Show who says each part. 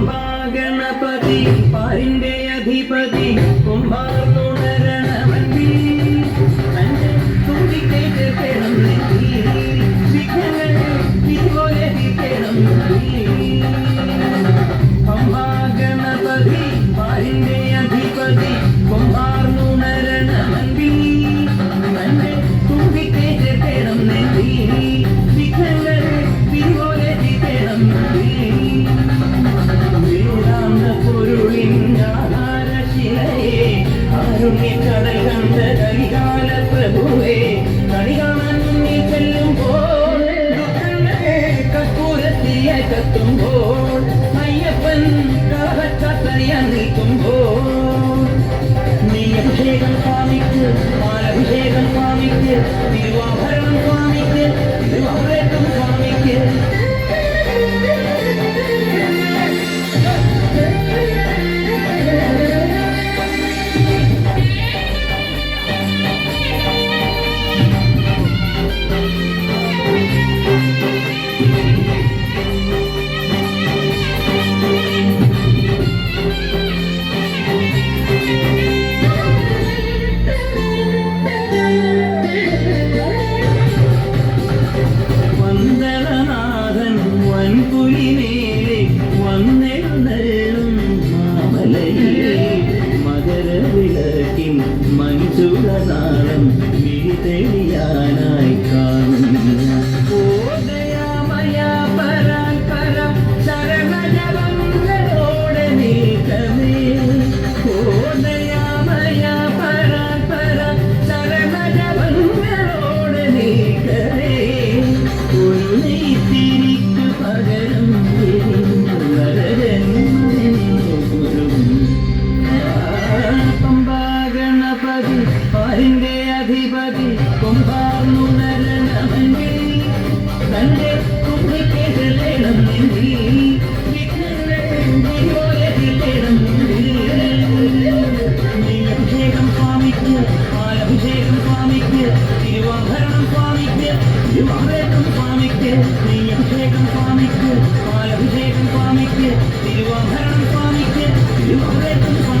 Speaker 1: കുംഭാഗണപതി പാരിന്റെ അധിപതി കുംഭാർന്നു അകത്തുമ്പോൾ അയ്യപ്പൻ കാവച്ചാത്തനെ അറിയിക്കുമ്പോൾ നീ അഭിഷേകം സ്വാമിക്ക് മാലഭിഷേകം സ്വാമിക്ക് തിരുവാഭരണം സ്വാമിക്ക് തിരുവാഭരണം സ്വാമി മനുസുരനാളം നീ തെളിയാനായി സ്വാമിക്ക് പാലഭിഷേകം സ്വാമിക്ക് തിരുവാഭരണം സ്വാമിക്ക് തിരുവാഭരണം സ്വാമിക്ക് നെയ്യഭിഷേകം സ്വാമിക്ക് പാലഭിഷേകം സ്വാമിക്ക് തിരുവാഭരണം സ്വാമിക്ക് തിരുവാഭരണം സ്വാമിക്ക്